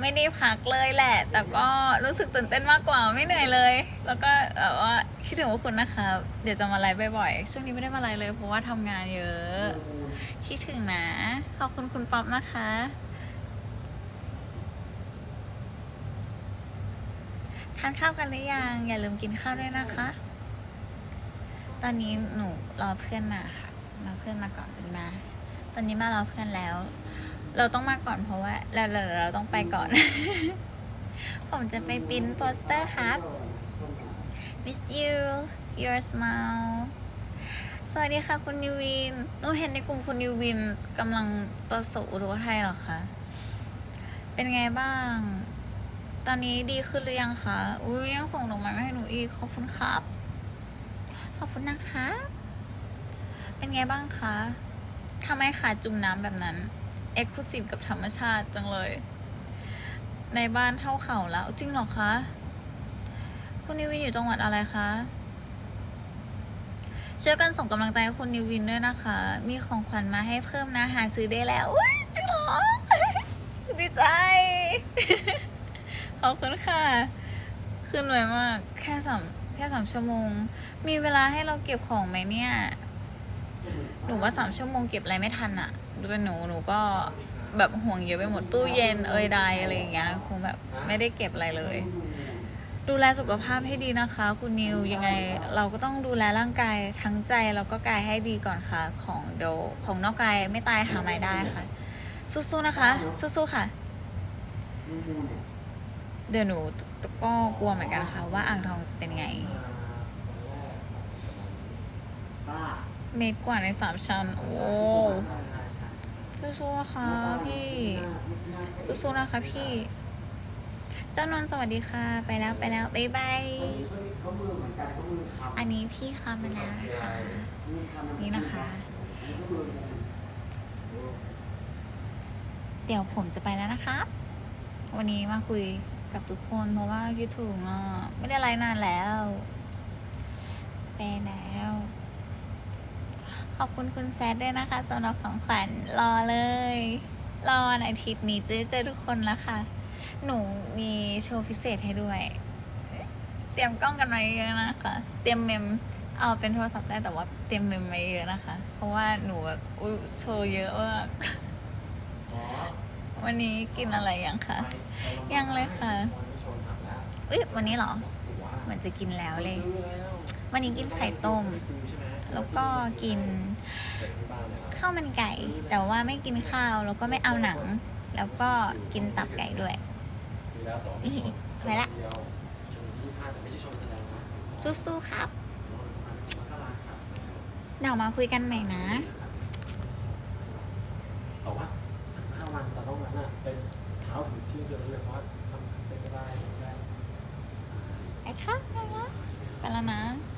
ไม่ได้พักเลยแหละ แต่ก็รู้สึกตื่นเต้นมากกว่าไม่เหนื่อยเลย แล้วก็แบบว่าคิดถึงพวกคุณนะคะ เดี๋ยวจะมาไลฟ์บ่อยๆ ช่วงนี้ไม่ได้มาไลฟ์เลยเพราะว่าทำงานเยอะ คิดถึงนะ ขอบคุณคุณป๊อปนะคะ ทานข้าวกันหรือยัง อย่าลืมกินข้าวด้วยนะคะ ตอนนี้หนูรอเพื่อนมาค่ะ รอเพื่อนมาก่อนจนมา ตอนนี้มารอเพื่อนแล้ว เราต้องมาก่อนเพราะว่าเราเราเราต้องไปก่อน ผมจะไปปริ้นโปสเตอร์ครับ miss you your smile สวัสดีค่ะคุณนิวินหนูเห็นในกลุ่มคุณนิวินกำลังประสบอุทกภัยเหรอคะ เป็นไงบ้าง ตอนนี้ดีขึ้นหรือยังคะอุ้ยยังส่งดอกไม้มาให้หนูอีก ขอบคุณครับ ขอบคุณนะคะ เป็นไงบ้างคะทำไมขาจุ่มน้ำแบบนั้น เอ็กซ์คลูซีฟกับธรรมชาติจังเลย ในบ้านเท่าเขาแล้ว จริงหรอคะ คุณนิวินอยู่จังหวัดอะไรคะ ช่วยกันส่งกำลังใจให้คุณนิวินด้วยนะคะ มีของขวัญมาให้เพิ่มนะ หาซื้อได้แล้วจริงหรอ ดีใจ ขอบคุณค่ะ ขึ้นไวมาก แค่สามแค่สามชั่วโมง มีเวลาให้เราเก็บของไหมเนี่ย หนูว่าสามชั่วโมงเก็บอะไรไม่ทันอะดูเป็นหนูหนูก็แบบห่วงเยอะไปหมดตู้เย็นเอยใดอะไรอย่างเงี้ยคงแบบไม่ได้เก็บอะไรเลย ดูแลสุขภาพให้ดีนะคะ คุณนิวยังไงเราก็ต้องดูแลร่างกายทั้งใจแล้วก็กายให้ดีก่อนค่ะ ของเดี๋ยวของนอกกายไม่ตายหาไม่ได้ค่ะ สู้ๆนะคะ สู้ๆค่ะ เดี๋ยวหนูก็กลัวเหมือนกันค่ะว่าอ่างทองจะเป็นไง เมตรกว่าในสามชั้น โอ้สู้ๆนะคะพี่สู้ๆนะคะพี่ เจ้านนสวัสดีค่ะ ไปแล้วไปแล้วบ๊ายบายอันนี้พี่เข้ามาแล้วนะคะ นี่นะคะ เดี๋ยวผมจะไปแล้วนะครับวันนี้มาคุยกับทุกคนเพราะว่าคิดถึงอะไม่ได้ไลฟ์นานแล้ว ไปแล้ว ขอบคุณคุณแซดด้วยนะคะสำหรับของขวัญรอเลย รอวันอาทิตย์นี้จะเจอทุกคนแล้วค่ะ หนูมีโชว์พิเศษให้ด้วย เตรียมกล้องกันมาเยอะนะคะ เตรียมเมมเอาเป็นโทรศัพท์ได้แต่ว่าเตรียมเมมมาเยอะนะคะ เพราะว่าหนูแบบอุ้ยโชว์เยอะมากวันนี้กินอะไรยังคะ ยังเลยค่ะ อุ๊ยวันนี้เหรอเหมือนจะกินแล้วเลย วันนี้กินไข่ต้ม แล้วก็กินข้าวมันไก่ แต่ว่าไม่กินข้าวแล้วก็ไม่เอาหนัง แล้วก็กินตับไก่ด้วยไปละสู้ๆครับเดี๋ยวมาคุยกันใหม่นะแต่ว่าห้าวันเราต้องนั้นอะเป็นเช้าถึงเที่ยงเดือนเลยเพราะว่าทำเป็นก็ได้ได้ไปครับไปแล้วไปแล้วนะไ